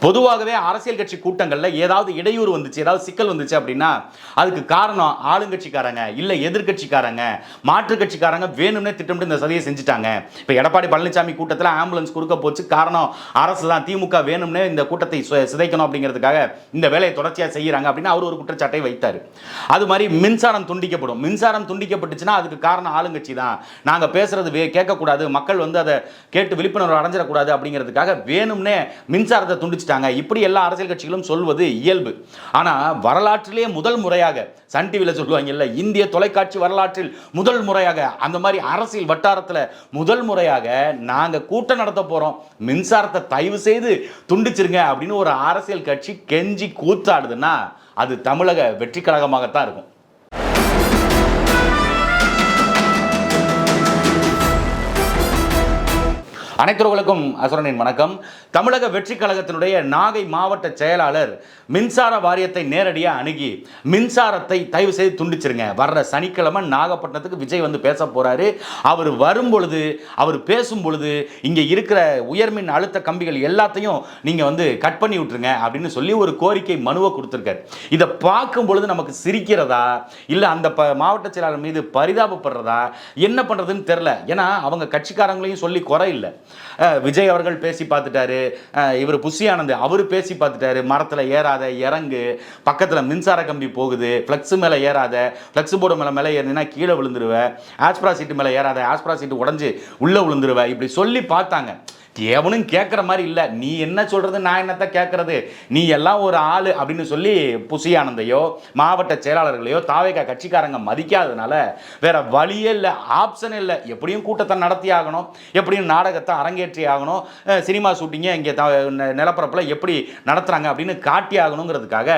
பொதுவாகவே அரசியல் கட்சி கூட்டங்களில் ஏதாவது இடையூறு வந்துச்சு ஏதாவது சிக்கல் வந்துச்சு அப்படின்னா அதுக்கு காரணம் ஆளுங்கட்சிக்காரங்க இல்லை எதிர்க்கட்சிக்காரங்க மாற்றுக் கட்சிக்காரங்க வேணும்னே திட்டமிட்டு இந்த சதியை செஞ்சுட்டாங்க. இப்போ எடப்பாடி பழனிசாமி கூட்டத்தில் ஆம்புலன்ஸ் கொடுக்க போச்சு காரணம் அரசு தான் திமுக வேணும்னே இந்த கூட்டத்தை சு- சிதைக்கணும் அப்படிங்கிறதுக்காக இந்த வேலையை தொடர்ச்சியாக செய்கிறாங்க அப்படின்னு அவர் ஒரு குற்றச்சாட்டை வைத்தார். அது மாதிரி மின்சாரம் துண்டிக்கப்படும். மின்சாரம் துண்டிக்கப்பட்டுச்சுன்னா அதுக்கு காரணம் ஆளுங்கட்சி தான். நாங்கள் பேசுறது வே கேட்கக்கூடாது. மக்கள் வந்து அதை கேட்டு விழிப்புணர்வு அடைஞ்சிடக்கூடாது அப்படிங்கிறதுக்காக வேணும்னே மின்சாரத்தை துண்டிச்சிட்டாங்க இப்படி எல்லா அரசியல் கட்சிகளும் சொல்வது இயல்பு. ஆனால் வரலாற்றிலே முதல் முறையாக சன் டிவியில் சொல்லுவாங்கல்ல இந்திய தொலைக்காட்சி வரலாற்றில் முதல் முறையாக அந்த மாதிரி அரசியல் வட்டாரத்தில் முதல் முறையாக நாங்கள் கூட்டம் நடத்த போகிறோம் மின்சாரத்தை தயவு செய்து துண்டிச்சிருங்க அப்படின்னு ஒரு அரசியல் கட்சி கெஞ்சி கூத்தாடுதுன்னா அது தமிழக வெற்றி கழகமாகத்தான் இருக்கும். அனைத்துறவுகளுக்கும் அசுரனின் வணக்கம். தமிழக வெற்றி கழகத்தினுடைய நாகை மாவட்ட செயலாளர் மின்சார வாரியத்தை நேரடியாக அணுகி மின்சாரத்தை தயவு செய்து துண்டிச்சிருங்க. வர்ற சனிக்கிழமை நாகப்பட்டினத்துக்கு விஜய் வந்து பேச போகிறாரு அவர் வரும் பொழுது அவர் பேசும் பொழுது இங்கே இருக்கிற உயர்மின் அழுத்த கம்பிகள் எல்லாத்தையும் நீங்கள் வந்து கட் பண்ணி விட்டுருங்க அப்படின்னு சொல்லி ஒரு கோரிக்கை மனுவை கொடுத்துருக்காரு. இதை பார்க்கும் பொழுது நமக்கு சிரிக்கிறதா? இல்லை அந்த ப மாவட்ட செயலாளர் மீது பரிதாபப்படுறதா? என்ன பண்ணுறதுன்னு தெரில ஏன்னா அவங்க கட்சிக்காரங்களையும் சொல்லி குறை இல்லை. விஜய் அவர்கள் பேசி பார்த்துட்டாரு. இவர் புஷி ஆனந்த் அவர் பேசி பார்த்துட்டாரு. மரத்தில் ஏறாத இறங்கு. பக்கத்தில் மின்சார கம்பி போகுது. ஃப்ளெக்ஸு மேலே ஏறாத ஃப்ளெக்ஸ் போர்டு மேலே மேலே ஏறினா கீழே விழுந்துருவேன் ஆஸ்ப்ரா சீட்டு மேலே ஏறாத ஆஸ்ப்ரா சீட்டு உடஞ்சி உள்ளே விழுந்துருவ. இப்படி சொல்லி பார்த்தாங்க. எவனும் கேட்குற மாதிரி இல்லை. நீ என்ன சொல்கிறது நான் என்னத்தை கேட்குறது நீ எல்லாம் ஒரு ஆள் அப்படின்னு சொல்லி புசியானந்தையோ மாவட்ட செயலாளர்களையோ தாவேகா கட்சிக்காரங்க மதிக்காததுனால வேற வழியே இல்லை ஆப்ஷன் இல்லை. எப்படியும் கூட்டத்தை நடத்தி ஆகணும் எப்படியும் நாடகத்தை அரங்கேற்றி ஆகணும். சினிமா ஷூட்டிங்கை இங்கே த நிலப்பரப்பில் எப்படி நடத்துகிறாங்க அப்படின்னு காட்டி ஆகணுங்கிறதுக்காக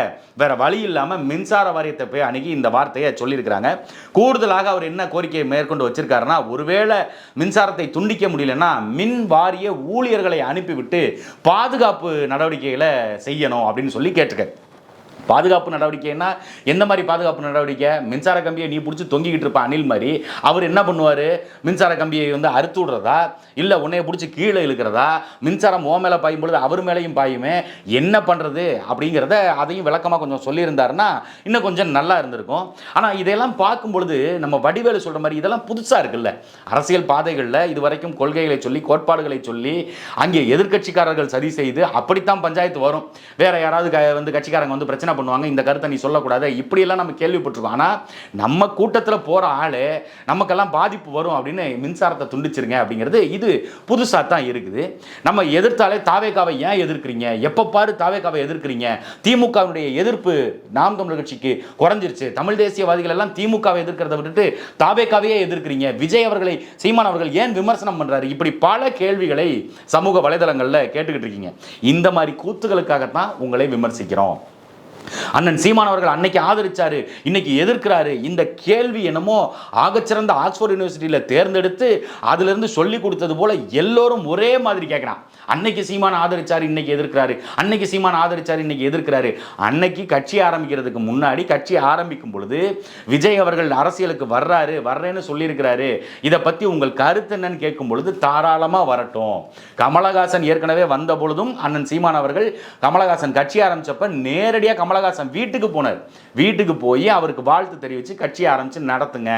வேற வழி இல்லாமல் மின்சார வாரியத்தை போய் அணுகி இந்த வார்த்தையை சொல்லியிருக்கிறாங்க. கூடுதலாக அவர் என்ன கோரிக்கையை மேற்கொண்டு வச்சிருக்காருன்னா ஒருவேளை மின்சாரத்தை துண்டிக்க முடியலன்னா மின் வாரிய ஊழியர்களை அனுப்பிவிட்டு பாதுகாப்பு நடவடிக்கைகளை செய்யணும் அப்படின்னு சொல்லி கேட்டிருக்காரு. பாதுகாப்பு நடவடிக்கைன்னா எந்த மாதிரி பாதுகாப்பு நடவடிக்கை? மின்சார கம்பியை நீ பிடிச்சி தொங்கிக்கிட்டு இருப்ப அணில் மாதிரி. அவர் என்ன பண்ணுவார்? மின்சார கம்பியை வந்து அறுத்து விடுறதா? இல்லை உன்னைய பிடிச்சி கீழே இழுக்கிறதா? மின்சாரம் ஓ மேலே பாயும் பொழுது அவர் மேலேயும் பாயுமே? என்ன பண்ணுறது அப்படிங்கிறத அதையும் விளக்கமாக கொஞ்சம் சொல்லியிருந்தாருன்னா இன்னும் கொஞ்சம் நல்லா இருந்திருக்கும். ஆனால் இதையெல்லாம் பார்க்கும் பொழுது நம்ம வடிவேலு சொல்கிற மாதிரி இதெல்லாம் புதுசாக இருக்குல்ல. அரசியல் பாதைகளில் இது வரைக்கும் கொள்கைகளை சொல்லி கோட்பாடுகளை சொல்லி அங்கே எதிர்க்கட்சிக்காரர்கள் சரி செய்து அப்படித்தான் பஞ்சாயத்து வரும். வேற யாராவது வந்து கட்சிக்காரங்க வந்து பிரச்சனை பண்ணுவாங்க? இந்த கருத்தை நீ சொல்லக்கூடாது. இப்படியெல்லாம் நம்ம கேள்விப்பட்டிருக்கோம். ஆனால் நம்ம கூட்டத்தில் போகிற ஆள் நமக்கெல்லாம் பாதிப்பு வரும் அப்படின்னு மின்சாரத்தை துண்டிச்சிருங்க அப்படிங்கிறது இது புதுசாக தான் இருக்குது. நம்ம எதிர்த்தாலே தாவேக்காவை ஏன் எதிர்க்கிறீங்க? எப்போ பாரு தாவேக்காவை எதிர்க்கிறீங்க? திமுகவினுடைய எதிர்ப்பு நாம் தமிழர் கட்சிக்கு குறைஞ்சிருச்சு. தமிழ் தேசியவாதிகள் எல்லாம் திமுகவை எதிர்க்கிறத விட்டுட்டு தாவேக்காவையே எதிர்க்கிறீங்க. விஜய் அவர்களை சீமான் அவர்கள் ஏன் விமர்சனம் பண்றாரு? இப்படி பல கேள்விகளை சமூக வலைதளங்களில் கேட்டுக்கிட்டு இருக்கீங்க. இந்த மாதிரி கூத்துகளுக்காகத்தான் உங்களை விமர்சிக்கிறோம். அண்ணன் சீமான் அவர்கள் அன்னைக்கு ஆதரிச்சாரு இன்னைக்கு எதிர்க்கிறாரு. இந்த கேள்வி என்னமோ ஆகச்சிறந்த ஆக்ஸ்போர்ட் யூனிவர்சிட்டியில் தேர்ந்தெடுத்து அதிலிருந்து சொல்லி கொடுத்தது போல எல்லோரும் ஒரே மாதிரி கேட்குறான். அன்னைக்கு சீமான் ஆதரிச்சாரு இன்னைக்கு எதிர்க்கிறாரு. அன்னைக்கு சீமான் ஆதரிச்சாரு இன்னைக்கு எதிர்க்கிறாரு. அன்னைக்கு கட்சி ஆரம்பிக்கிறதுக்கு முன்னாடி கட்சி ஆரம்பிக்கும் பொழுது விஜய் அவர்கள் அரசியலுக்கு வர்றாரு வர்றேன்னு சொல்லியிருக்கிறாரு. இதை பற்றி உங்கள் கருத்து என்னன்னு கேட்கும் பொழுது தாராளமாக வரட்டும். கமலஹாசன் ஏற்கனவே வந்த பொழுதும் அண்ணன் சீமான் அவர்கள் கமலஹாசன் கட்சி ஆரம்பிச்சப்ப நேரடியாக கமலஹாசன் வீட்டுக்கு போனார். வீட்டுக்கு போய் அவருக்கு வாழ்த்து தெரிவித்து கட்சியை ஆரம்பித்து நடத்துங்க.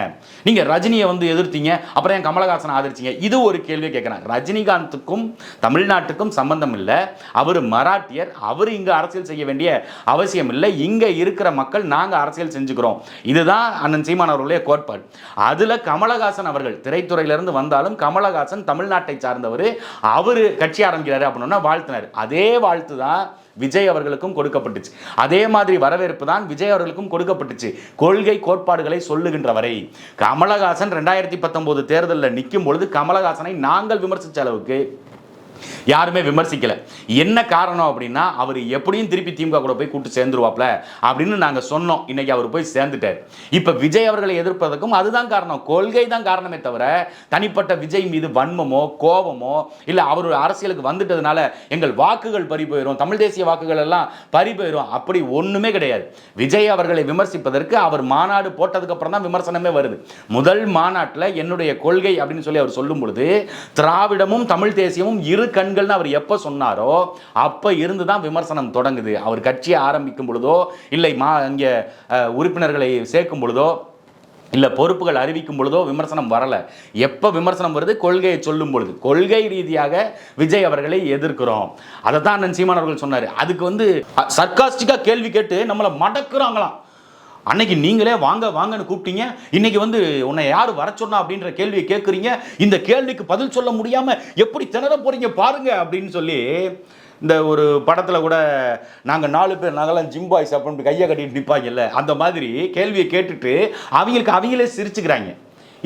நீங்கள் ரஜினியை வந்து எதிர்த்தீங்க அப்புறம் ஏன் கமலஹாசன் ஆதரிச்சிங்க? இது ஒரு கேள்வி கேட்குறாங்க ரஜினிகாந்துக்கும் தமிழ்நாட்டுக்கும் சம்பந்தம் இல்லை. அவர் மராட்டியர். அவர் இங்கே அரசியல் செய்ய வேண்டிய அவசியம் இல்லை. இங்கே இருக்கிற மக்கள் நாங்கள் அரசியல் செஞ்சுக்கிறோம். இதுதான் அண்ணன் சீமான் அவர்களுடைய கோட்பாடு. அதில் கமலஹாசன் அவர்கள் திரைத்துறையிலிருந்து வந்தாலும் கமலஹாசன் தமிழ்நாட்டை சார்ந்தவர். அவர் கட்சி ஆரம்பிக்கிறாரு அப்படின்னா வாழ்த்தினார். அதே வாழ்த்து தான் விஜய் அவர்களுக்கும் கொடுக்கப்பட்டுச்சு. அதே மாதிரி வரவேற்பு தான் விஜய் அவர்களுக்கும் கொடுக்கப்பட்டுச்சு. கொள்கை கோட்பாடுகளை சொல்லுகின்ற வரை கமலஹாசன் ரெண்டாயிரத்தி பத்தொன்பது தேர்தலில் நிற்கும் பொழுது கமலஹாசனை நாங்கள் விமர்சித்த அளவுக்கு யாருமே விமர்சிக்கல. என்ன காரணம் அப்படின்னா அவர் எப்படியும் திருப்பி திமுக கூட போய் கூட்டு சேர்ந்துருவாப்ல அப்படின்னு நாங்கள் சொன்னோம். இன்னைக்கு அவர் போய் சேர்ந்துட்டார். இப்போ விஜய் அவர்களை எதிர்ப்பதற்கும் அதுதான் காரணம். கொள்கை தான் காரணமே தவிர தனிப்பட்ட விஜய் மீது வன்மமோ கோபமோ இல்லை அவர் அரசியலுக்கு வந்துட்டதுனால எங்கள் வாக்குகள் பறி போயிடும் தமிழ் தேசிய வாக்குகள் எல்லாம் பறி போயிடும் அப்படி ஒன்றுமே கிடையாது. விஜய் அவர்களை விமர்சிப்பதற்கு அவர் மாநாடு போட்டதுக்கு அப்புறம் தான் விமர்சனமே வருது. முதல் மாநாட்டில் என்னுடைய கொள்கை அப்படின்னு சொல்லி அவர் சொல்லும் பொழுது திராவிடமும் தமிழ் தேசியமும் இரு கண்கள்னு அவர் எப்போ சொன்னாரோ அப்போ இருந்து தான் விமர்சனம் தொடங்குது. அவர் கட்சியை ஆரம்பிக்கும் பொழுதோ இல்லை மா இங்கே உறுப்பினர்களை சேர்க்கும் பொழுதோ இல்லை பொறுப்புகள் அறிவிக்கும் பொழுதோ விமர்சனம் வரலை. எப்போ விமர்சனம் வருது? கொள்கையை சொல்லும் பொழுது. கொள்கை ரீதியாக விஜய் அவர்களை எதிர்க்கிறோம். அதை தான் அண்ணன் சீமான் அவர்கள் சொன்னார். அதுக்கு வந்து சர்க்காஸ்டிக்காக கேள்வி கேட்டு நம்மளை மடக்குறாங்களாம். அன்னைக்கு நீங்களே வாங்க வாங்கன்னு கூப்பிட்டீங்க. இன்னைக்கு வந்து உன்னை யார் வர சொன்னா அப்படின்ற கேள்வியை கேட்குறீங்க. இந்த கேள்விக்கு பதில் சொல்ல முடியாம எப்படி திணற போறீங்க பாருங்க அப்படின்னு சொல்லி இந்த ஒரு படத்தில் கூட நாங்கள் நாலு பேர் நாங்களாம் ஜிம் பாய்ஸ் அப்படின்னு கையை கட்டிட்டு நிற்பாங்கல்ல அந்த மாதிரி கேள்வியை கேட்டுட்டு அவங்களுக்கு அவங்களே சிரிச்சுக்கிறாங்க.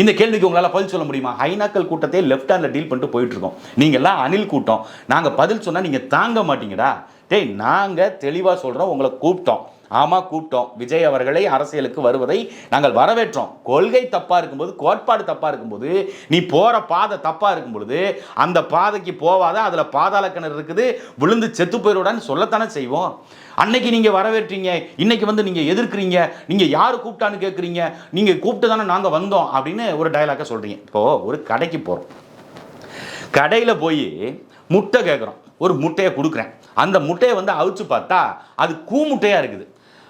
இந்த கேள்விக்கு உங்களால் பதில் சொல்ல முடியுமா? ஹைனாக்கள் கூட்டத்தை லெஃப்ட் ஹேண்டில் டீல் பண்ணிட்டு போயிட்டுருக்கோம் நீங்கள்லாம் அணில் கூட்டம். நாங்கள் பதில் சொன்னால் நீங்கள் தாங்க மாட்டீங்கடா. டேய் நாங்கள் தெளிவாக சொல்கிறோம் உங்களை கூப்பிட்டோம். ஆமாம் கூப்பிட்டோம். விஜய் அவர்களை அரசியலுக்கு வருவதை நாங்கள் வரவேற்றோம். கொள்கை தப்பாக இருக்கும்போது கோட்பாடு தப்பாக இருக்கும்போது நீ போகிற பாதை தப்பாக இருக்கும் பொழுது அந்த பாதைக்கு போவாத அதில் பாதாள கிணறு இருக்குது விழுந்து செத்து போயிடுடான்னு சொல்லத்தானே செய்வோம். அன்னைக்கு நீங்கள் வரவேற்றீங்க இன்னைக்கு வந்து நீங்கள் எதிர்க்கிறீங்க நீங்கள் யார் கூப்பிட்டான்னு கேட்குறீங்க நீங்கள் கூப்பிட்டு தானே நாங்கள் வந்தோம் அப்படின்னு ஒரு டயலாக்கை சொல்கிறீங்க இப்போது ஒரு கடைக்கு போகிறோம் கடையில் போய் முட்டை கேட்குறோம் ஒரு முட்டையை கொடுக்குறேன். அந்த முட்டையை வந்து அவிச்சு பார்த்தா அது கூ முட்டையாக இருக்குது.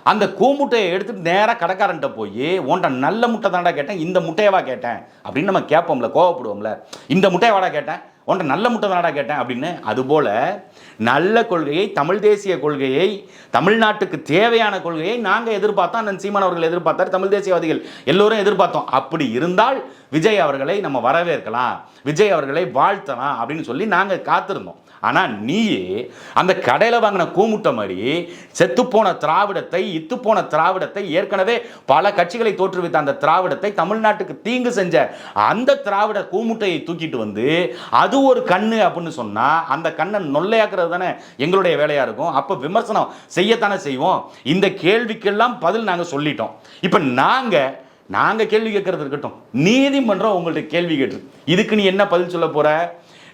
அந்த கூமுட்டையை எடுத்துகிட்டு எடுத்துட்டு நேராக கடைக்காரன்ட்ட போய் உன்ட்ட நல்ல முட்டை தாண்டா கேட்டேன் இந்த முட்டையவா கேட்டேன்? அப்படின்னு நம்ம கேட்போம்ல கோவப்படுவோம்ல. இந்த முட்டையவாடா கேட்டேன்? உன்ட்ட நல்ல முட்டை தானடா கேட்டேன்? அப்படின்னு. அதுபோல் நல்ல கொள்கையை தமிழ் தேசிய கொள்கையை தமிழ்நாட்டுக்கு தேவையான கொள்கையை நாங்கள் எதிர்பார்த்தோம். அண்ணன் சீமான் அவர்கள் எதிர்பார்த்தார் தமிழ் தேசியவாதிகள் எல்லோரும் எதிர்பார்த்தோம். அப்படி இருந்தால் விஜய் அவர்களை நம்ம வரவேற்கலாம் விஜய் அவர்களை வாழ்த்தலாம் அப்படின்னு சொல்லி நாங்கள் காத்திருந்தோம். ஆனால் நீயே அந்த கடையில் வாங்கின கூமுட்டை மாதிரி செத்துப்போன திராவிடத்தை இத்துப்போன திராவிடத்தை ஏற்கனவே பல கட்சிகளை தோற்றுவித்த அந்த திராவிடத்தை தமிழ்நாட்டுக்கு தீங்கு செஞ்ச அந்த திராவிட கூமுட்டையை தூக்கிட்டு வந்து அது ஒரு கண்ணு அப்படின்னு சொன்னால் அந்த கண்ணை நொல்லையாக்குறது தானே எங்களுடைய வேலையாக இருக்கும். அப்போ விமர்சனம் செய்யத்தானே செய்வோம்? இந்த கேள்விக்கெல்லாம் பதில் நாங்கள் சொல்லிட்டோம். இப்போ நாங்கள் நாங்கள் கேள்வி கேட்கறது இருக்கட்டும். நீதிமன்றம் உங்கள்கிட்ட கேள்வி கேட்டு இதுக்கு நீ என்ன பதில் சொல்ல போகிற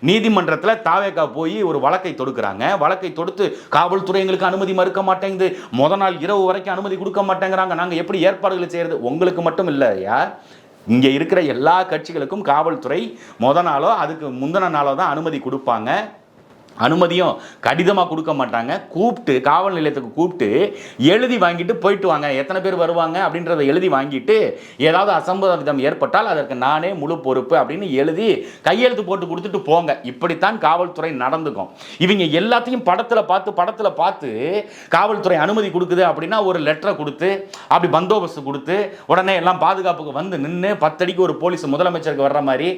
நீதிமன்றத்தில் தாவேகா போய் ஒரு வழக்கை தொடுக்கிறாங்க. வழக்கை தொடுத்து காவல்துறை எங்களுக்கு அனுமதி மறுக்க மாட்டேங்குது. முத நாள் இரவு வரைக்கும் அனுமதி கொடுக்க மாட்டேங்கிறாங்க. நாங்கள் எப்படி ஏற்பாடுகளை செய்கிறது உங்களுக்கு மட்டும் இல்லையா இங்கே இருக்கிற எல்லா கட்சிகளுக்கும் காவல்துறை முத நாளோ அதுக்கு முந்தின நாளோ தான் அனுமதி கொடுப்பாங்க. அனுமதியும் கடிதமாக கொடுக்க மாட்டாங்க. கூப்பிட்டு காவல் நிலையத்துக்கு கூப்பிட்டு எழுதி வாங்கிட்டு போயிட்டு வாங்க. எத்தனை பேர் வருவாங்க அப்படின்றத எழுதி வாங்கிட்டு ஏதாவது அசம்பாவிதம் ஏற்பட்டால் அதற்கு நானே முழு பொறுப்பு அப்படின்னு எழுதி கையெழுத்து போட்டு கொடுத்துட்டு போங்க. இப்படித்தான் காவல்துறை நடந்துக்கும். இவங்க எல்லாத்தையும் படத்தில் பார்த்து படத்தில் பார்த்து காவல்துறை அனுமதி கொடுக்குது அப்படின்னா ஒரு லெட்டரை கொடுத்து அப்படி பந்தோபஸ்து கொடுத்து உடனே எல்லாம் பாதுகாப்புக்கு வந்து நின்று பத்தடிக்கு ஒரு போலீஸ் முதலமைச்சருக்கு வர்ற மாதிரி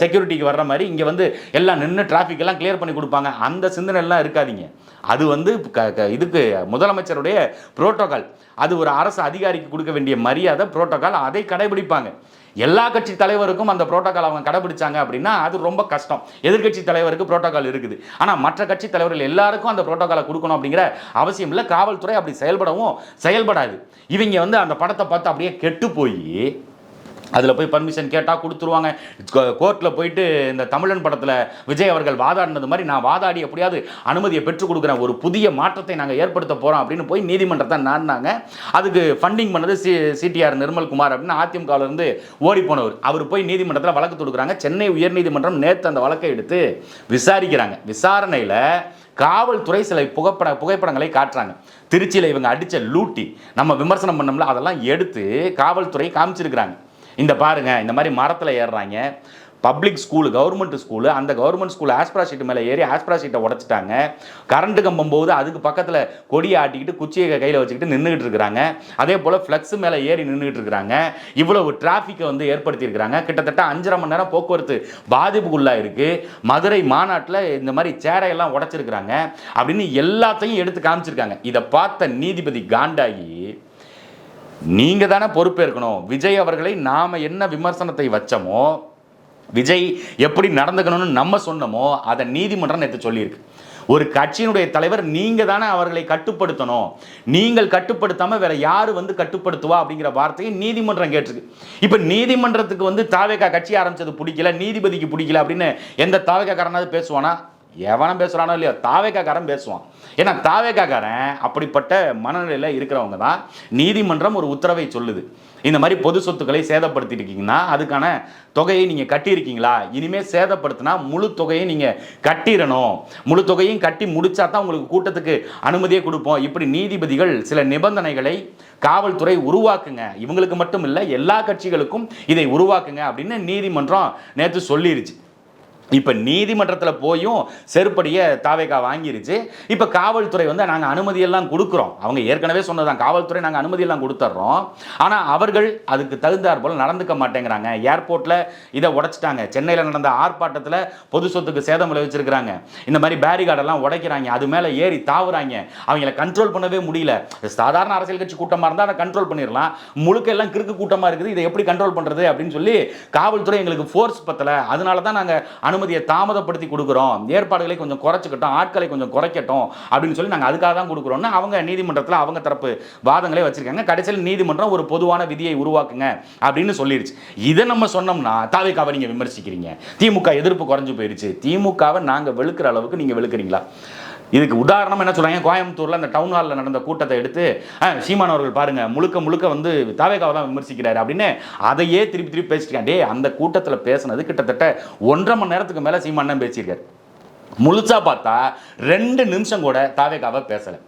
செக்யூரிட்டிக்கு வர்ற மாதிரி இங்கே வந்து எல்லாம் நின்று டிராஃபிக் எல்லாம் கிளியர் பண்ணி கொடுப்பாங்க. அந்த சிந்தனைலாம் இருக்காதிங்க. இருக்காதீங்க அது வந்து க க- இதுக்கு முதலமைச்சருடைய புரோட்டோகால். அது ஒரு அரசு அதிகாரிக்கு கொடுக்க வேண்டிய மரியாதை புரோட்டோகால். அதை கடைபிடிப்பாங்க. எல்லா கட்சி தலைவருக்கும் அந்த புரோட்டோகால் அவங்க கடைபிடிச்சாங்க அப்படின்னா அது ரொம்ப கஷ்டம். எதிர்க்கட்சி தலைவருக்கு புரோட்டோகால் இருக்குது. ஆனால் மற்ற கட்சி தலைவர்கள் எல்லாருக்கும் அந்த புரோட்டோகாலை கொடுக்கணும் அப்படிங்கிற அவசியம் இல்லை. காவல்துறை அப்படி செயல்படவும் செயல்படாது. இவங்க வந்து அந்த படத்தை பார்த்து அப்படியே கெட்டு போய் அதில் போய் பர்மிஷன் கேட்டால் கொடுத்துருவாங்க. கோர்ட்டில் போயிட்டு இந்த தமிழன் படத்தில் விஜய் அவர்கள் வாதாடினது மாதிரி நான் வாதாடி எப்படியாவது அனுமதியை பெற்றுக் கொடுக்குறேன். ஒரு புதிய மாற்றத்தை நாங்கள் ஏற்படுத்த போகிறோம் அப்படின்னு போய் நீதிமன்றத்தை நாடினாங்க. அதுக்கு ஃபண்டிங் பண்ணது சி சிடிஆர் நிர்மல்குமார் அப்படின்னு அதிமுகவில் இருந்து ஓடி போனவர். அவர் போய் நீதிமன்றத்தில் வழக்கு தொடுக்குறாங்க. சென்னை உயர்நீதிமன்றம் நேற்று அந்த வழக்கை எடுத்து விசாரிக்கிறாங்க. விசாரணையில் காவல்துறை சில புகைப்பட புகைப்படங்களை காட்டுறாங்க. திருச்சியில் இவங்க அடித்த லூட்டி நம்ம விமர்சனம் பண்ணோம்ல அதெல்லாம் எடுத்து காவல்துறை காமிச்சிருக்கிறாங்க. இந்த பாருங்க இந்த மாதிரி மரத்தில் ஏறுறாங்க. பப்ளிக் ஸ்கூலு கவர்மெண்ட் ஸ்கூலு அந்த கவர்மெண்ட் ஸ்கூல் ஆஸ்பிரா ஷீட் மேலே ஏறி ஆஸ்பிரா ஷீட்டை உடச்சிட்டாங்க. கரண்ட்டு கம்பம் போது அதுக்கு பக்கத்தில் கொடியை ஆட்டிக்கிட்டு குச்சியை கையில் வச்சுக்கிட்டு நின்றுக்கிட்டு இருக்கிறாங்க. அதே போல் ஃப்ளக்ஸ் மேலே ஏறி நின்றுக்கிட்டு இருக்கிறாங்க. இவ்வளவு டிராஃபிக்கை வந்து ஏற்படுத்தியிருக்கிறாங்க கிட்டத்தட்ட அஞ்சரை மணி நேரம் போக்குவரத்து பாதிப்புக்குள்ளாக இருக்குது மதுரை மாநாட்டில் இந்த மாதிரி சேரையெல்லாம் உடச்சிருக்கிறாங்க. அப்படின்னு எல்லாத்தையும் எடுத்து காமிச்சிருக்காங்க. இதை பார்த்த நீதிபதி காண்டாகி நீங்கள் தானே பொறுப்பேற்கணும். விஜய் அவர்களை நாம் என்ன விமர்சனத்தை வச்சோமோ விஜய் எப்படி நடந்துக்கணும்னு நம்ம சொன்னோமோ அதை நீதிமன்றம் நேற்று சொல்லியிருக்கு. ஒரு கட்சியினுடைய தலைவர் நீங்கள் தானே அவர்களை கட்டுப்படுத்தணும். நீங்கள் கட்டுப்படுத்தாமல் வேற யார் வந்து கட்டுப்படுத்துவா அப்படிங்கிற வார்த்தையை நீதிமன்றம் கேட்டிருக்கு. இப்போ நீதிமன்றத்துக்கு வந்து தாவேக்கா கட்சி ஆரம்பித்தது பிடிக்கல நீதிபதிக்கு பிடிக்கல அப்படின்னு எந்த தாவேக்காரனாவது பேசுவானா? எவனும் பேசுகிறானோ இல்லையோ தாவேக்காக்காரன் பேசுவான். ஏன்னா தாவேக்காக்காரன் அப்படிப்பட்ட மனநிலையில் இருக்கிறவங்க தான் நீதிமன்றம் ஒரு உத்தரவை சொல்லுது. இந்த மாதிரி பொது சொத்துக்களை சேதப்படுத்திருக்கீங்கன்னா அதுக்கான தொகையை நீங்கள் கட்டியிருக்கீங்களா? இனிமேல் சேதப்படுத்தினா முழு தொகையை நீங்கள் கட்டிடணும். முழு தொகையும் கட்டி முடிச்சா தான் உங்களுக்கு கூட்டத்துக்கு அனுமதியே கொடுப்போம். இப்படி நீதிபதிகள் சில நிபந்தனைகளை காவல்துறை உருவாக்குங்க. இவங்களுக்கு மட்டும் இல்லை எல்லா கட்சிகளுக்கும் இதை உருவாக்குங்க அப்படின்னு நீதிமன்றம் நேற்று சொல்லிருச்சு. இப்போ நீதிமன்றத்தில் போயும் செருப்படியை தாவேக்கா வாங்கிருச்சு. இப்போ காவல்துறை வந்து நாங்கள் அனுமதியெல்லாம் கொடுக்குறோம். அவங்க ஏற்கனவே சொன்னதான் காவல்துறை நாங்கள் அனுமதியெல்லாம் கொடுத்துட்றோம் ஆனால் அவர்கள் அதுக்கு தகுந்தார் போல் நடந்துக்க மாட்டேங்கிறாங்க. ஏர்போர்ட்டில் இதை உடைச்சிட்டாங்க. சென்னையில் நடந்த ஆர்ப்பாட்டத்தில் பொது சொத்துக்கு சேதம் விளைவிச்சிருக்கிறாங்க. இந்த மாதிரி பேரிகார்டெல்லாம் உடைக்கிறாங்க. அது மேலே ஏறி தாவுறாங்க. அவங்கள கண்ட்ரோல் பண்ணவே முடியல. சாதாரண அரசியல் கட்சி கூட்டமாக இருந்தால் அதை கண்ட்ரோல் பண்ணிடலாம். முழுக்க எல்லாம் கிறுக்கு கூட்டமாக இருக்குது. இதை எப்படி கண்ட்ரோல் பண்ணுறது அப்படின்னு சொல்லி காவல்துறை எங்களுக்கு ஃபோர்ஸ் பத்தலை. அதனால தான் நாங்கள் அனுமதி அனுமதியை தாமதப்படுத்தி கொடுக்குறோம். ஏற்பாடுகளை கொஞ்சம் குறைச்சிக்கட்டும் ஆட்களை கொஞ்சம் குறைக்கட்டும் அப்படின்னு சொல்லி நாங்கள் அதுக்காக தான் கொடுக்குறோம்னு அவங்க நீதிமன்றத்தில் அவங்க தரப்பு வாதங்களே வச்சிருக்காங்க. கடைசியில் நீதிமன்றம் ஒரு பொதுவான விதியை உருவாக்குங்க அப்படின்னு சொல்லிருச்சு. இதை நம்ம சொன்னோம்னா தாவிக்காவை நீங்கள் விமர்சிக்கிறீங்க. திமுக எதிர்ப்பு குறைஞ்சு போயிடுச்சு திமுகவை நாங்கள் வெளுக்கிற அளவுக்கு நீங்கள் வெளுக்கிறீங்களா? இதுக்கு உதாரணம் என்ன சொல்கிறாங்க கோயம்புத்தூரில் அந்த டவுன் ஹாலில் நடந்த கூட்டத்தை எடுத்து சீமான் அவர்கள் பாருங்கள் முழுக்க முழுக்க வந்து தாவேகாவை தான் விமர்சிக்கிறாரு அப்படின்னு அதையே திருப்பி திருப்பி பேசிட்டு டே அந்த கூட்டத்தில் பேசினது கிட்டத்தட்ட ஒன்றரை மணி நேரத்துக்கு மேலே சீமான் தான் பேசியிருக்காரு. முழுசா பார்த்தா ரெண்டு நிமிஷம் கூட தாவேகாவை பேசலை.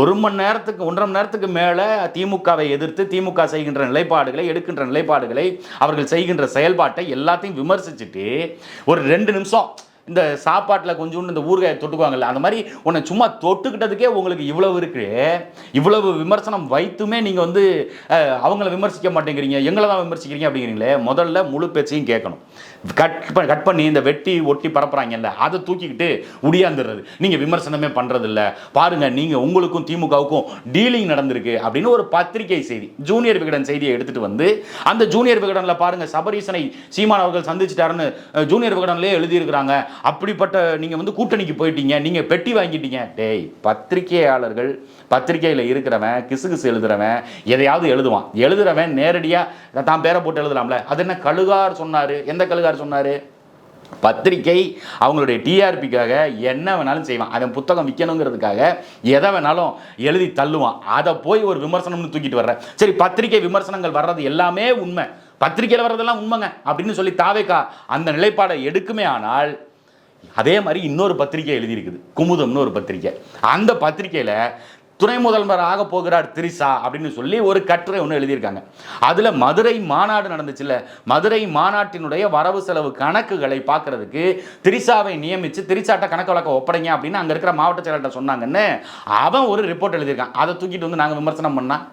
ஒரு மணி நேரத்துக்கு ஒன்றரை மணி நேரத்துக்கு மேலே திமுகவை எதிர்த்து திமுக செய்கின்ற நிலைப்பாடுகளை எடுக்கின்ற நிலைப்பாடுகளை அவர்கள் செய்கின்ற செயல்பாட்டை எல்லாத்தையும் விமர்சிச்சுட்டு ஒரு ரெண்டு நிமிஷம் இந்த சாப்பாட்டில் கொஞ்சோண்டு இந்த ஊறுகாயை தொட்டுக்குவாங்கல்ல அந்த மாதிரி உன்னை சும்மா தொட்டுக்கிட்டதுக்கே உங்களுக்கு இவ்வளவு இருக்கு. இவ்வளவு விமர்சனம் வைத்துமே நீங்கள் வந்து அவங்கள விமர்சிக்க மாட்டேங்கிறீங்க எங்களை தான் விமர்சிக்கிறீங்க அப்படிங்கிறீங்களே முதல்ல முழு பேச்சையும் கேட்கணும். கட் கட் பண்ணி இந்த வெட்டி ஒட்டி பரப்புறாங்கல்ல அதை தூக்கிக்கிட்டு உடியாந்துடுறது. நீங்கள் விமர்சனமே பண்ணுறதில்ல பாருங்கள் நீங்கள் உங்களுக்கும் திமுகவுக்கும் டீலிங் நடந்திருக்கு அப்படின்னு ஒரு பத்திரிகை செய்தி ஜூனியர் விகடன் செய்தியை எடுத்துகிட்டு வந்து அந்த ஜூனியர் விகடனில் பாருங்கள் சபரீசனை சீமான் அவர்கள் சந்திச்சிட்டாருன்னு ஜூனியர் விகடன்லேயே எழுதியிருக்கிறாங்க. அப்படிப்பட்ட நீங்கள் வந்து கூட்டணிக்கு போயிட்டீங்க நீங்கள் பெட்டி வாங்கிட்டீங்க. டேய் பத்திரிகையாளர்கள் பத்திரிகையில் இருக்கிறவன் கிசுகிசு எழுதுறவன் எதையாவது எழுதுவான். எழுதுறவன் நேரடியாக தான் பேரை போட்டு எழுதலாம்ல. அது என்ன கழுகார் சொன்னார்? எந்த கழுகார்? சொன்னார். பத்திரிகை அவங்களுடைய டிஆர்பிக்காக என்ன வேணாலும் செய்வான். அவன் புத்தகம் விற்கணுங்கிறதுக்காக எதை வேணாலும் எழுதி தள்ளுவான். அதை போய் ஒரு விமர்சனம்னு தூக்கிட்டு வர்றேன் சரி பத்திரிகை விமர்சனங்கள் வர்றது எல்லாமே உண்மை. பத்திரிகையில் வர்றதெல்லாம் உண்மைங்க அப்படின்னு சொல்லி தாவேக்கா அந்த நிலைப்பாடை எடுக்குமே ஆனால் அதே மாதிரி இன்னொரு பத்திரிகை எழுதியிருக்குது. குமுதம்னு ஒரு பத்திரிகை. அந்த பத்திரிகையில் துணை முதல்வர் ஆக போகிறார் திரிசா அப்படின்னு சொல்லி ஒரு கட்டுரை ஒன்று எழுதியிருக்காங்க. அதில் மதுரை மாநாடு நடந்துச்சுல்ல? மதுரை மாநாட்டினுடைய வரவு செலவு கணக்குகளை பார்க்கறதுக்கு திரிசாவை நியமித்து திரிசாட்ட கணக்கு வழக்க ஒப்படைங்க அப்படின்னு அங்கே இருக்கிற மாவட்ட செயலாளர்கிட்ட சொன்னாங்கன்னு அவன் ஒரு ரிப்போர்ட் எழுதியிருக்கான். அதை தூக்கிட்டு வந்து நாங்கள் விமர்சனம் பண்ணால்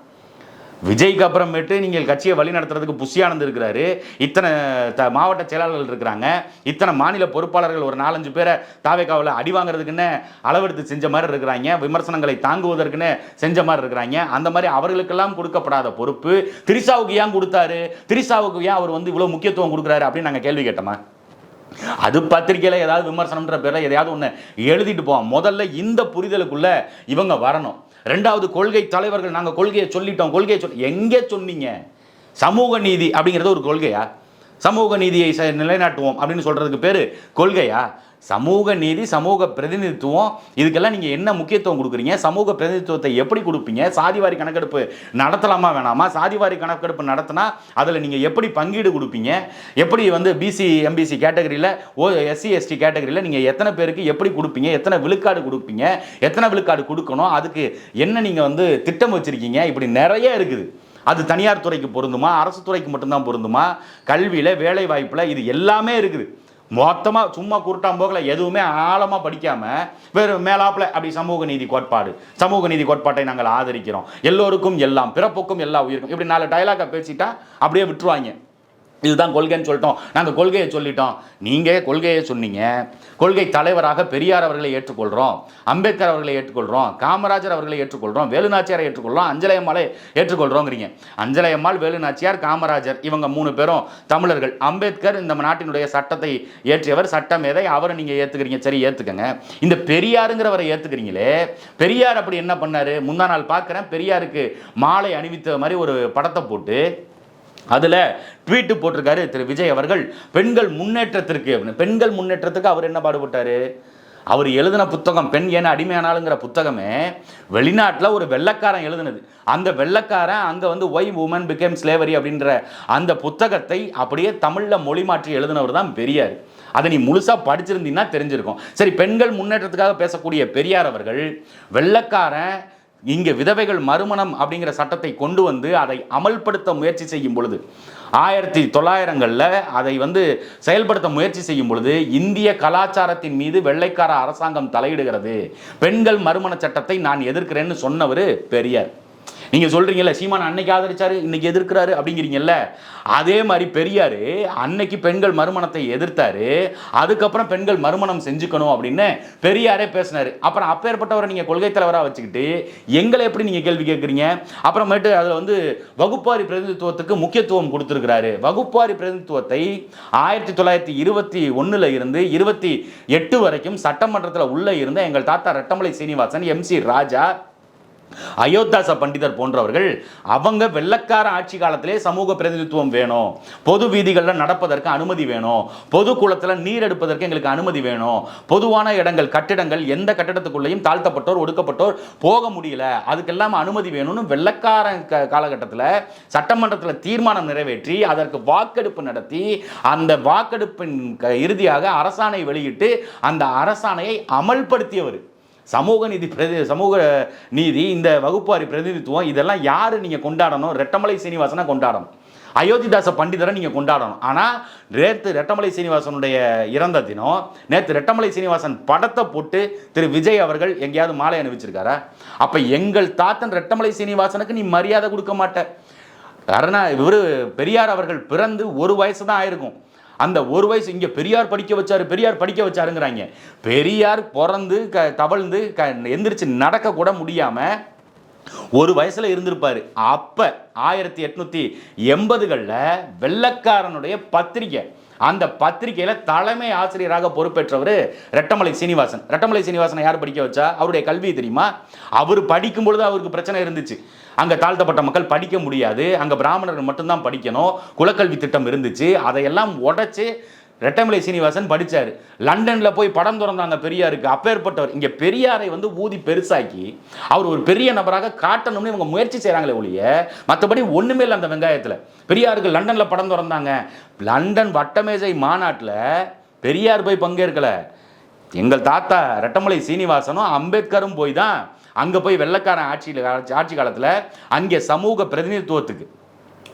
விஜய்க்கு அப்புறமேட்டு நீங்கள் கட்சியை வழி நடத்துறதுக்கு புஷியானந்த் இருக்கிறாரு. இத்தனை த மாவட்ட செயலாளர்கள் இருக்கிறாங்க. இத்தனை மாநில பொறுப்பாளர்கள் ஒரு நாலஞ்சு பேரை தாவேக்காவில் அடி வாங்குறதுக்குன்னு அளவெடுத்து செஞ்ச மாதிரி இருக்கிறாங்க. விமர்சனங்களை தாங்குவதற்குன்னு செஞ்ச மாதிரி இருக்கிறாங்க. அந்த மாதிரி அவர்களுக்கெல்லாம் கொடுக்கப்படாத பொறுப்பு. திரிசாவுக்கு ஏன் கொடுத்தாரு? திரிசாவுக்கு ஏன் அவர் வந்து இவ்வளோ முக்கியத்துவம் கொடுக்குறாரு அப்படின்னு நாங்கள் கேள்வி கேட்டோமா? அது பத்திரிக்கையில் ஏதாவது விமர்சனம்ன்ற பேரில் எதையாவது ஒன்று எழுதிட்டு போவோம். முதல்ல இந்த புரிதலுக்குள்ள இவங்க வரணும். ரெண்டாவது கொள்கை தலைவர்கள் நாங்கள் கொள்கையை சொல்லிட்டோம் கொள்கையை சொல் எங்கே சொன்னீங்க? சமூக நீதி அப்படிங்கிறது ஒரு கொள்கையா? சமூக நீதியை ச- நிலைநாட்டுவோம் அப்படின்னு சொல்றதுக்கு பேர் கொள்கையா? சமூக நீதி சமூக பிரதிநிதித்துவம் இதுக்கெல்லாம் நீங்கள் என்ன முக்கியத்துவம் கொடுக்குறீங்க? சமூக பிரதிநிதித்துவத்தை எப்படி கொடுப்பீங்க? சாதிவாரி கணக்கெடுப்பு நடத்தலாமா வேணாமா? சாதிவாரி கணக்கெடுப்பு நடத்தினா அதில் நீங்கள் எப்படி பங்கீடு கொடுப்பீங்க? எப்படி வந்து பிசி எம்பிசி கேட்டகரியில் ஓ எஸ்சி எஸ்டி கேட்டகரியில் நீங்கள் எத்தனை பேருக்கு எப்படி கொடுப்பீங்க? எத்தனை விழுக்காடு கொடுப்பீங்க? எத்தனை விழுக்காடு கொடுக்கணும்? அதுக்கு என்ன நீங்கள் வந்து திட்டம் வச்சுருக்கீங்க? இப்படி நிறைய இருக்குது. அது தனியார் துறைக்கு பொருந்துமா? அரசு துறைக்கு மட்டும்தான் பொருந்துமா? கல்வியில் வேலை வாய்ப்பில் இது எல்லாமே இருக்குது. மொத்தமாக சும்மா குருட்டாம் போக்கில் எதுவுமே ஆழமாக படிக்காமல் வெறும் மேலாப்பில் அப்படி சமூக நீதி கோட்பாடு. சமூக நீதி கோட்பாட்டை நாங்கள் ஆதரிக்கிறோம். எல்லோருக்கும் எல்லாம் பிறப்புக்கும் எல்லா உயிருக்கும். இப்படி நாலு டைலாக்கை பேசிட்டா அப்படியே விட்டுருவாங்க. இதுதான் கொள்கைன்னு சொல்லிட்டோம். நாங்கள் கொள்கையை சொல்லிட்டோம். நீங்கள் கொள்கையை சொன்னீங்க. கொள்கை தலைவராக பெரியார் அவர்களை ஏற்றுக்கொள்கிறோம் அம்பேத்கர் அவர்களை ஏற்றுக்கொள்கிறோம் காமராஜர் அவர்களை ஏற்றுக்கொள்கிறோம் வேலுநாச்சியாரை ஏற்றுக்கொள்கிறோம் அஞ்சலையம்மாளை ஏற்றுக்கொள்கிறோங்கிறீங்க அஞ்சலையம்மாள் வேலுநாச்சியார் காமராஜர் இவங்க மூணு பேரும் தமிழர்கள். அம்பேத்கர் இந்த நாட்டினுடைய சட்டத்தை ஏற்றியவர் சட்டமேதை. அவரை நீங்கள் ஏற்றுக்கிறீங்க சரி ஏற்றுக்கங்க இந்த பெரியாருங்கிறவரை ஏற்றுக்கிறீங்களே பெரியார் அப்படி என்ன பண்ணார்? முந்தா நாள் பார்க்குறேன் பெரியாருக்கு மாலை அணிவித்த மாதிரி ஒரு படத்தை போட்டு அதில் ட்வீட்டு போட்டிருக்காரு திரு விஜய் அவர்கள் பெண்கள் முன்னேற்றத்திற்கு அப்படின்னு. பெண்கள் முன்னேற்றத்துக்கு அவர் என்ன பாடுபட்டாரு? அவர் எழுதின புத்தகம் பெண் ஏன அடிமையானாலுங்கிற புத்தகமே வெளிநாட்டில் ஒரு வெள்ளக்காரன் எழுதுனது. அந்த வெள்ளக்காரன் அங்கே வந்து ஒய் உமன் பிகேம் ஸ்லேவரி அப்படின்ற அந்த புத்தகத்தை அப்படியே தமிழில் மொழி மாற்றி எழுதினவர் தான் பெரியார். அதை நீ முழுசாக படிச்சிருந்தீங்கன்னா தெரிஞ்சிருக்கும். சரி பெண்கள் முன்னேற்றத்துக்காக பேசக்கூடிய பெரியார் அவர்கள் வெள்ளக்காரன் இங்கே விதவைகள் மறுமணம் அப்படிங்கிற சட்டத்தை கொண்டு வந்து அதை அமல்படுத்த முயற்சி செய்யும் பொழுது ஆயிரத்தி தொள்ளாயிரங்களில் அதை வந்து செயல்படுத்த முயற்சி செய்யும் பொழுது இந்திய கலாச்சாரத்தின் மீது வெள்ளைக்கார அரசாங்கம் தலையிடுகிறது. பெண்கள் மறுமண சட்டத்தை நான் எதிர்க்கிறேன்னு சொன்னவர் பெரியார். நீங்க சொல்றீங்கல்ல சீமான் அன்னைக்கு ஆதரிச்சாரு இன்னைக்கு எதிர்க்கிறாரு அப்படிங்கிறீங்கல்ல. அதே மாதிரி பெரியாரு அன்னைக்கு பெண்கள் மறுமணத்தை எதிர்த்தாரு அதுக்கப்புறம் பெண்கள் மறுமணம் செஞ்சுக்கணும் அப்படின்னு பெரியாரே பேசினாரு. அப்புறம் அப்பேற்பட்டவரை நீங்க கொள்கை தலைவராக வச்சுக்கிட்டு எங்களை எப்படி நீங்க கேள்வி கேட்குறீங்க? அப்புறமேட்டு அதில் வந்து வகுப்பாரி பிரதிநிதித்துவத்துக்கு முக்கியத்துவம் கொடுத்துருக்கிறாரு. வகுப்பாரி பிரதிநிதித்துவத்தை ஆயிரத்தி தொள்ளாயிரத்தி இருபத்தி ஒன்றில் இருந்து இருபத்தி எட்டு வரைக்கும் சட்டமன்றத்தில் உள்ளே இருந்த எங்கள் தாத்தா ரெட்டமலை சீனிவாசன் எம் சி ராஜா அயோத்தாச பண்டிதர் போன்றவர்கள் அவங்க வெள்ளக்கார ஆட்சி காலத்திலே சமூக பிரதிநிதித்துவம் வேணும். பொது வீதிகளில் நடப்பதற்கு அனுமதி வேணும். பொது குளத்தில் நீர் எடுப்பதற்கு எங்களுக்கு அனுமதி வேணும். பொதுவான இடங்கள் கட்டிடங்கள் எந்த கட்டிடத்துக்குள்ளேயும் தாழ்த்தப்பட்டோர் ஒடுக்கப்பட்டோர் போக முடியல. அதுக்கெல்லாம் அனுமதி வேணும்னு வெள்ளக்கார க- காலகட்டத்தில் சட்டமன்றத்தில் தீர்மானம் நிறைவேற்றி அதற்கு வாக்கெடுப்பு நடத்தி அந்த வாக்கெடுப்பின் க- இறுதியாக அரசாணை வெளியிட்டு அந்த அரசாணையை அமல்படுத்தியவர். சமூக நீதி பிரதி சமூக நீதி இந்த வகுப்பாரி பிரதிநிதித்துவம் இதெல்லாம் யார் நீங்கள் கொண்டாடணும்? ரெட்டமலை சீனிவாசனை கொண்டாடணும். அயோத்திதாச பண்டிதரை நீங்கள் கொண்டாடணும். ஆனால் நேற்று ரெட்டமலை சீனிவாசனுடைய இறந்த தினம் நேற்று ரெட்டமலை சீனிவாசன் படத்தை போட்டு திரு விஜய் அவர்கள் எங்கேயாவது மாலை அணிவிச்சிருக்காரா? அப்போ எங்கள் தாத்தன் ரெட்டமலை சீனிவாசனுக்கு நீ மரியாதை கொடுக்க மாட்ட. கருணா இவர் பெரியார் அவர்கள் பிறந்து ஒரு வயசு தான் ஆயிருக்கும். அந்த ஒரு வயசு இங்கே பெரியார் படிக்க வச்சாரு பெரியார் படிக்க வச்சாருங்கிறாங்க. பெரியார் பிறந்து க தவழ்ந்து க எந்திரிச்சு நடக்கக்கூட முடியாமல் ஒரு வயசில் இருந்திருப்பார். அப்போ ஆயிரத்தி எட்நூற்றி எண்பதுகளில் வெள்ளக்காரனுடைய பத்திரிக்கை அந்த பத்திரிகையில் தலைமை ஆசிரியராக பொறுப்பேற்றவர் ரெட்டமலை சீனிவாசன். ரெட்டமலை சீனிவாசனை யார் படிக்க வச்சா? அவருடைய கல்வி தெரியுமா? அவர் படிக்கும் பொழுது அவருக்கு பிரச்சனை இருந்துச்சு. அங்கே தாழ்த்தப்பட்ட மக்கள் படிக்க முடியாது. அங்கே பிராமணர்கள் மட்டும்தான் படிக்கணும். குலக்கல்வி திட்டம் இருந்துச்சு. அதையெல்லாம் உடைச்சி ரெட்டமலை சீனிவாசன் படித்தார் லண்டனில் போய் படம் திறந்தாங்க பெரியாருக்கு. அப்பேற்பட்டவர். இங்கே பெரியாரை வந்து ஊதி பெருசாக்கி அவர் ஒரு பெரிய நபராக காட்டணும்னு இவங்க முயற்சி செய்கிறாங்களே ஒழிய மற்றபடி ஒன்றுமே இல்லை அந்த வெங்காயத்தில். பெரியாருக்கு லண்டனில் படம் திறந்தாங்க. லண்டன் வட்டமேஜை மாநாட்டில் பெரியார் போய் பங்கேற்கலை. எங்கள் தாத்தா ரெட்டமலை சீனிவாசனும் அம்பேத்கரும் போய் தான் அங்கே போய் வெள்ளைக்காரன் ஆட்சியில் ஆட்சி காலத்தில் அங்கே சமூக பிரதிநிதித்துவத்துக்கு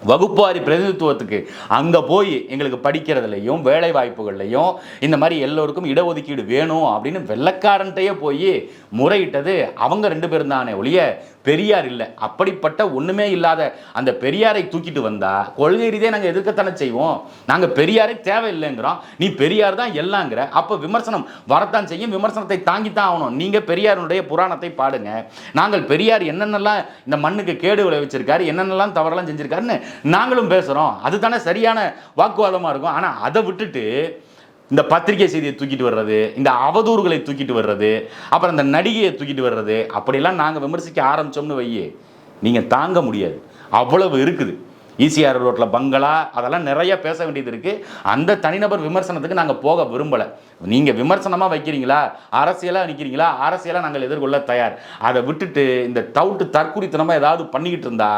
வகுப்பாரி பிரதிநிதித்துவத்துக்கு அங்கே போய் எங்களுக்கு படிக்கிறதுலையும் வேலை வாய்ப்புகள்லையும் இந்த மாதிரி எல்லோருக்கும் இடஒதுக்கீடு வேணும் அப்படின்னு வெள்ளக்காரன்ட்டையே போய் முறையிட்டது அவங்க ரெண்டு பேரும் தானே ஒழிய பெரியார் இல்லை. அப்படிப்பட்ட ஒன்றுமே இல்லாத அந்த பெரியாரை தூக்கிட்டு வந்தால் கொள்கை ரீதியாக நாங்கள் எதிர்க்கத்தானே செய்வோம். நாங்கள் பெரியாரே தேவையில்லைங்கிறோம். நீ பெரியார் தான் எல்லாங்கிற. அப்போ விமர்சனம் வரத்தான் செய்யும். விமர்சனத்தை தாங்கித்தான் ஆகணும். நீங்கள் பெரியாருடைய புராணத்தை பாடுங்க. நாங்கள் பெரியார் என்னென்னலாம் இந்த மண்ணுக்கு கேடு விளைவிச்சிருக்காரு என்னென்னலாம் தவறெல்லாம் செஞ்சுருக்காருன்னு நாங்களும் பேசுகிறோம் அதுதானே சரியான வாக்குவாதமாக இருக்கும். ஆனால் அதை விட்டுட்டு இந்த பத்திரிகை செய்தியை தூக்கிட்டு வர்றது இந்த அவதூறுகளை தூக்கிட்டு வர்றது அப்புறம் இந்த நடிகையை தூக்கிட்டு வர்றது அப்படிலாம் நாங்கள் விமர்சிக்க ஆரம்பிச்சோம்னு வையே நீங்கள் தாங்க முடியாது. அவ்வளவு இருக்குது. ஈசிஆர் ரோட்டில் பங்களா அதெல்லாம் நிறைய பேச வேண்டியது இருக்குது அந்த தனிநபர் விமர்சனத்துக்கு நாங்கள் போக விரும்பலை. நீங்கள் விமர்சனமாக வைக்கிறீங்களா? அரசியலாக நிற்கிறீங்களா அரசியலாக நாங்கள் எதிர்கொள்ள தயார். அதை விட்டுட்டு இந்த தவுட்டு தற்குறித்தனமாக ஏதாவது பண்ணிக்கிட்டு இருந்தா?